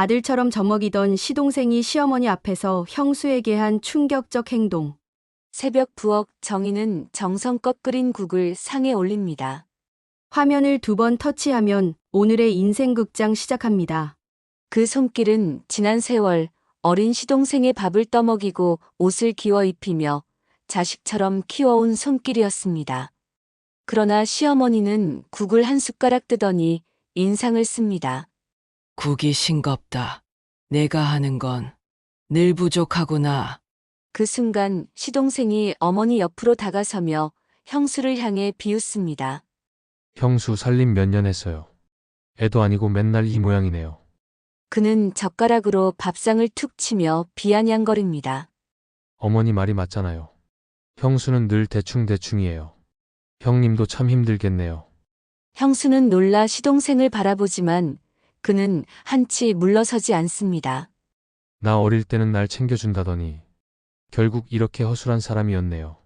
아들처럼 젖먹이던 시동생이 시어머니 앞에서 형수에게 한 충격적 행동. 새벽 부엌 정희는 정성껏 끓인 국을 상에 올립니다. 화면을 두 번 터치하면 오늘의 인생극장 시작합니다. 그 손길은 지난 세월 어린 시동생의 밥을 떠먹이고 옷을 기워 입히며 자식처럼 키워온 손길이었습니다. 그러나 시어머니는 국을 한 숟가락 뜨더니 인상을 씁니다. 국이 싱겁다. 내가 하는 건 늘 부족하구나. 그 순간 시동생이 어머니 옆으로 다가서며 형수를 향해 비웃습니다. 형수 살림 몇 년 했어요. 애도 아니고 맨날 이 모양이네요. 그는 젓가락으로 밥상을 툭 치며 비아냥거립니다. 어머니 말이 맞잖아요. 형수는 늘 대충대충이에요. 형님도 참 힘들겠네요. 형수는 놀라 시동생을 바라보지만 그는 한치 물러서지 않습니다. 나 어릴 때는 날 챙겨준다더니 결국 이렇게 허술한 사람이었네요.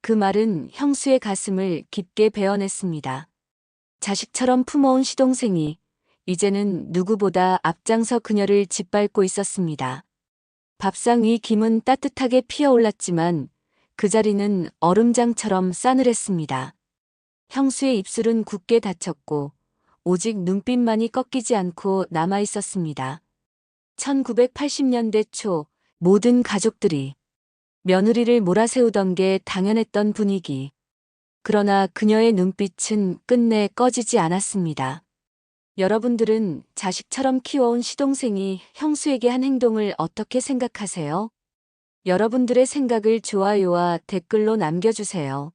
그 말은 형수의 가슴을 깊게 베어냈습니다. 자식처럼 품어온 시동생이 이제는 누구보다 앞장서 그녀를 짓밟고 있었습니다. 밥상 위 김은 따뜻하게 피어올랐지만 그 자리는 얼음장처럼 싸늘했습니다. 형수의 입술은 굳게 닫혔고 오직 눈빛만이 꺾이지 않고 남아 있었습니다. 1980년대 초 모든 가족들이 며느리를 몰아세우던 게 당연했던 분위기. 그러나 그녀의 눈빛은 끝내 꺼지지 않았습니다. 여러분들은 자식처럼 키워온 시동생이 형수에게 한 행동을 어떻게 생각하세요? 여러분들의 생각을 좋아요와 댓글로 남겨주세요.